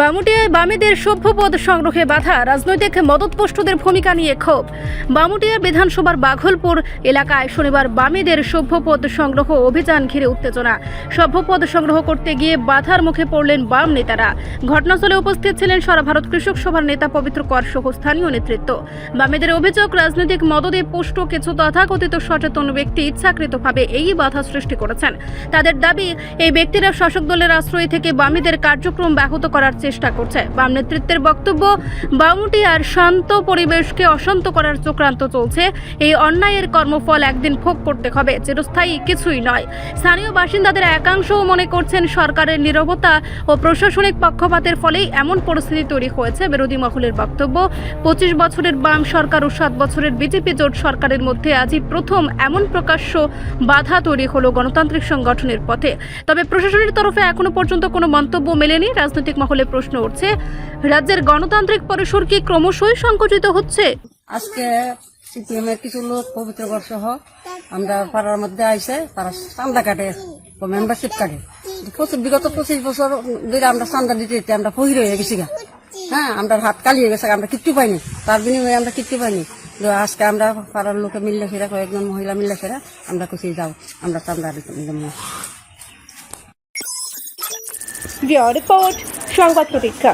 বামুটিয়ায় বামেদের সভ্যপদ সংগ্রহে বাধা, রাজনৈতিক মদতপুষ্টদের ভূমিকা নিয়ে ক্ষোভ। বামুটিয়া বিধানসভার বাঘলপুর এলাকায় শনিবার বামেদের সভ্যপদ সংগ্রহ অভিযান ঘিরে উত্তেজনা। সভ্যপদ সংগ্রহ করতে গিয়ে বাধার মুখে পড়লেন বাম নেতারা। ঘটনাস্থলে উপস্থিত ছিলেন সারা ভারত কৃষক সভার নেতা পবিত্র কর সহ স্থানীয় নেতৃত্ব। বামেদের অভিযোগ, রাজনৈতিক মদদে পুষ্ট কিছু তথাকথিত সচেতন ব্যক্তি ইচ্ছাকৃতভাবে এই বাধা সৃষ্টি করেছেন। তাদের দাবি, এই ব্যক্তিরা শাসক দলের আশ্রয় থেকে বামীদের কার্যক্রম ব্যাহত করার চেষ্টা করছে। বাম নেতৃত্বের বক্তব্য, বামুটিয়ার শান্ত পরিবেশকে অশান্ত করার চক্রান্ত চলছে। এই অন্যায়ের কর্মফল একদিন ভোগ করতে হবে, চিরস্থায়ী কিছুই নয়। স্থানীয় বাসিন্দাদের একাংশও মনে করছেন সরকারের নীরবতা ও প্রশাসনিক পক্ষপাতের ফলেই এমন পরিস্থিতি তৈরি হয়েছে। বিরোধী মহলের বক্তব্য, পঁচিশ বছরের বাম সরকার ও সাত বছরের বিজেপি জোট সরকারের মধ্যে আজই প্রথম এমন প্রকাশ্য বাধা তৈরি হলো গণতান্ত্রিক সংগঠনের পথে। তবে প্রশাসনের তরফে এখনও পর্যন্ত কোনো মন্তব্য মেলেনি। রাজনৈতিক মহলে প্রশ্ন উঠছে। রাজ্যের গণতান্ত্রিক পরিসর কি ক্রমশই সংকুচিত হচ্ছে? আজকে সিপিএম এর কিছু লোক পবিত্র সহ আমরা পাড়ার মধ্যে আইসে তারা চান্দা কাটে মেম্বারশিপ কাটে। পঁচিশ বিগত পঁচিশ বছর ধরে আমরা চান্দা দিতে দিতে আমরা ফহির হয়ে গেছি গা। হ্যাঁ আমরা হাত কালি হয়ে গেছে আমরা কিচ্ছু পাইনি। তার বিনিময়ে আমরা কিচ্ছু পাইনি। আজকে আমরা পাড়ার লোকে মিললে ফেরা কয়েকজন মহিলা মিললে ফেরা আমরা খুশি যাও আমরা চান্দা দিতে রিপোর্ট সংবাদ প্রতীক্ষা।